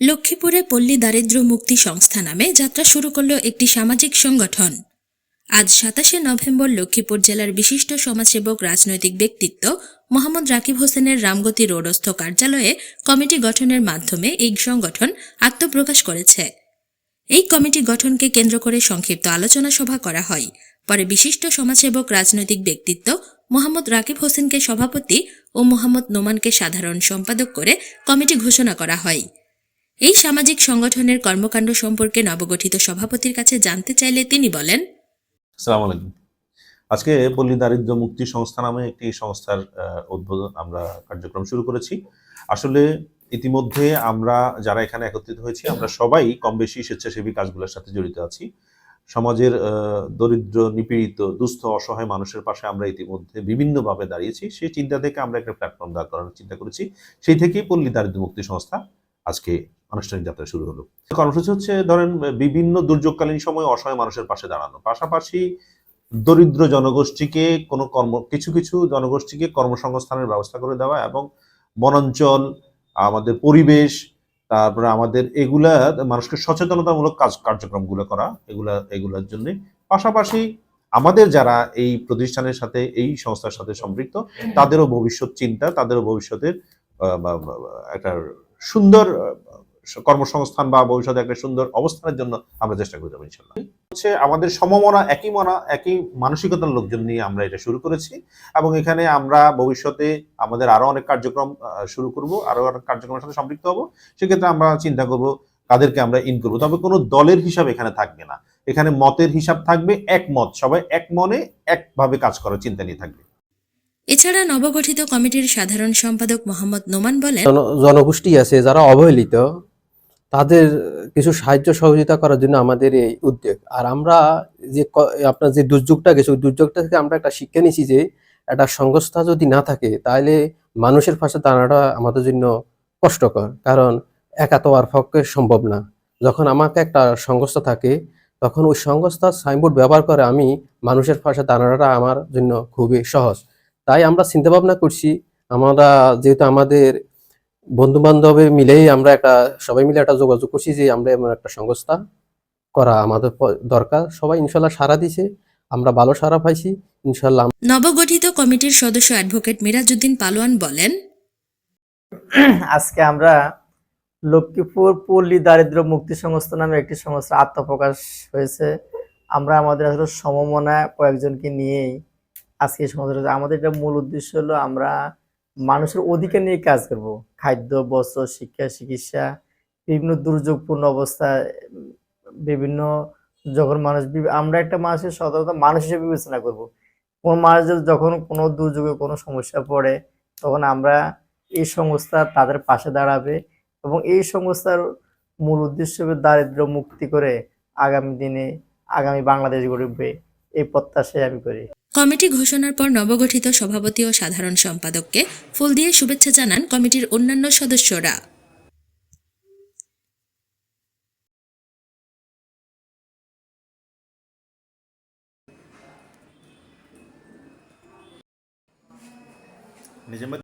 লক্ষ্মীপুরে পল্লী দারিদ্র্য মুক্তি সংস্থা নামে যাত্রা শুরু করল একটি সামাজিক সংগঠন। আজ সাতাশে নভেম্বর লক্ষ্মীপুর জেলার বিশিষ্ট সমাজসেবক রাজনৈতিক ব্যক্তিত্ব মোহাম্মদ রাকিব হোসেনের রামগতি রোডস্থ কার্যালয়ে কমিটি গঠনের মাধ্যমে এই সংগঠন আত্মপ্রকাশ করেছে। এই কমিটি গঠনকে কেন্দ্র করে সংক্ষিপ্ত আলোচনা সভা করা হয়। পরে বিশিষ্ট সমাজসেবক রাজনৈতিক ব্যক্তিত্ব মোহাম্মদ রাকিব হোসেনকে সভাপতি ও মোহাম্মদ নোমানকে সাধারণ সম্পাদক করে কমিটি ঘোষণা করা হয়। এই সামাজিক সংগঠনের কর্মকাণ্ড সম্পর্কে নবগঠিত সভাপতির কাছে জানতে চাইলে তিনি বলেন আলাইকুম। আজকে পল্লী দারিদ্র্য মুক্তি সংস্থা নামে একটি সংস্থার উদ্বোধন আমরা কার্যক্রম শুরু করেছি। আসলে ইতিমধ্যে আমরা যারা এখানে একত্রিত হয়েছি, আমরা সবাই কম বেশি স্বেচ্ছাসেবী কাজগুলোর সাথে জড়িত আছি। সমাজের দরিদ্র, নিপীড়িত, দুস্থ, অসহায় মানুষের পাশে আমরা ইতিমধ্যে বিভিন্নভাবে দাঁড়িয়েছি। সেই চিন্তা থেকে আমরা একটা প্ল্যাটফর্ম দাঁড় করানোর চিন্তা করেছি। সেই থেকেই পল্লী দারিদ্র্য মুক্তি সংস্থা আজকে আনুষ্ঠানিক যাত্রা শুরু হলো। কর্মসূচি হচ্ছে, ধরেন, বিভিন্ন দুর্যোগকালীন সময় অসহায় মানুষের পাশে দাঁড়ানো। পাশাপাশি দরিদ্র জনগোষ্ঠীকে কোনো কর্ম, কিছু কিছু জনগোষ্ঠীকে কর্মসংস্থানের ব্যবস্থা করে দেওয়া এবং বনাঞ্চল, আমাদের পরিবেশ, তারপরে আমাদের এগুলা মানুষকে সচেতনতামূলক কাজ, কার্যক্রমগুলো করা, এগুলা, এগুলার জন্য। পাশাপাশি আমাদের যারা এই প্রতিষ্ঠানের সাথে, এই সংস্থার সাথে সম্পৃক্ত, তাদেরও ভবিষ্যৎ চিন্তা, তাদেরও ভবিষ্যতের একটা সুন্দর কর্মসংস্থান বা ভবিষ্যতে একটা সুন্দর অবস্থানের জন্য আমরা চেষ্টা করে যাব ইনশাল্লাহ। হচ্ছে আমাদের সমমনা একই মনা একই মানসিকতার লোকজন নিয়ে আমরা এটা শুরু করেছি এবং এখানে আমরা ভবিষ্যতে আমাদের আরও অনেক কার্যক্রম শুরু করব আরও অনেক কার্যক্রমের সাথে সম্পৃক্ত হব। সেক্ষেত্রে আমরা চিন্তা করব কাদেরকে আমরা ইন করব। তবে কোনো দলের হিসাব এখানে থাকবে না। এখানে মতের হিসাব থাকবে এক মত সবাই এক মনে একভাবে কাজ করার চিন্তা নিয়ে থাকবে। এছাড়া নবগঠিত কমিটির সাধারণ সম্পাদক মোহাম্মদ নোমান বলেন জনগোষ্ঠী আছে যারা অবহেলিত তাদের কিছু সাহায্য সহযোগিতা করার জন্য আমাদের এই উদ্যোগ। আর আমরা যে আপনার যে দুর্যোগটা গেছে, ওই দুর্যোগটা থেকে আমরা একটা শিক্ষা নিয়েছি যে, একটা সংস্থা যদি না থাকে, তাহলে মানুষের পাশে দাঁড়ানোটা আমাদের জন্য কষ্টকর। কারণ একা তো আর পক্ষে সম্ভব না। যখন আমাকে একটা সংস্থা থাকে, তখন ওই সংস্থার সাইনবোর্ড ব্যবহার করে আমি মানুষের পাশে দাঁড়ানোটা আমার জন্য খুবই সহজ। তাই আমরা চিন্তা ভাবনা করছি, আমরা যেহেতু আমাদের বন্ধু বান্ধবে মিলেই আমরা একটা সবাই মিলে একটা যোগাযোগ করছি যে আমরা এমন একটা সংস্থা করা আমাদের দরকার। সবাই ইনশাল্লাহ সারা দিছে আমরা ভালো সারা পাইছি ইনশাল্লাহ নবগঠিত কমিটির সদস্য অ্যাডভোকেট মিরাজউদ্দিন পালোয়ান বলেন আজকে আমরা লক্ষ্মীপুর পল্লী দারিদ্র্য মুক্তি সংস্থা নামে একটি সংস্থা আত্মপ্রকাশ হয়েছে। আমরা আমাদের আসলে সমমনা কয়েকজনকে নিয়েই আজকে এই সংস্থা আমাদের এটা মূল উদ্দেশ্য হলো আমরা মানুষের অধিকার নিয়ে কাজ করব। খাদ্য, বস্ত্র, শিক্ষা, চিকিৎসা, বিভিন্ন দুর্যোগপূর্ণ অবস্থা, বিভিন্ন যখন মানুষ আমরা একটা মানুষের সাধারণত মানুষ হিসেবে বিবেচনা করব। কোন মানুষ যখন কোনো দুর্যোগে, কোনো সমস্যা পড়ে, তখন আমরা এই সংস্থা তাদের পাশে দাঁড়াবে এবং এই সংস্থার মূল উদ্দেশ্য হবে দারিদ্র্য মুক্তি করে আগামী দিনে আগামী বাংলাদেশ গড়বে এই প্রত্যাশাই আমি করি। কমিটি ঘোষণার পর নবগঠিত সভাপতি ও সাধারণ সম্পাদককে ফুল দিয়ে শুভেচ্ছা জানান কমিটির অন্যান্য সদস্যরা।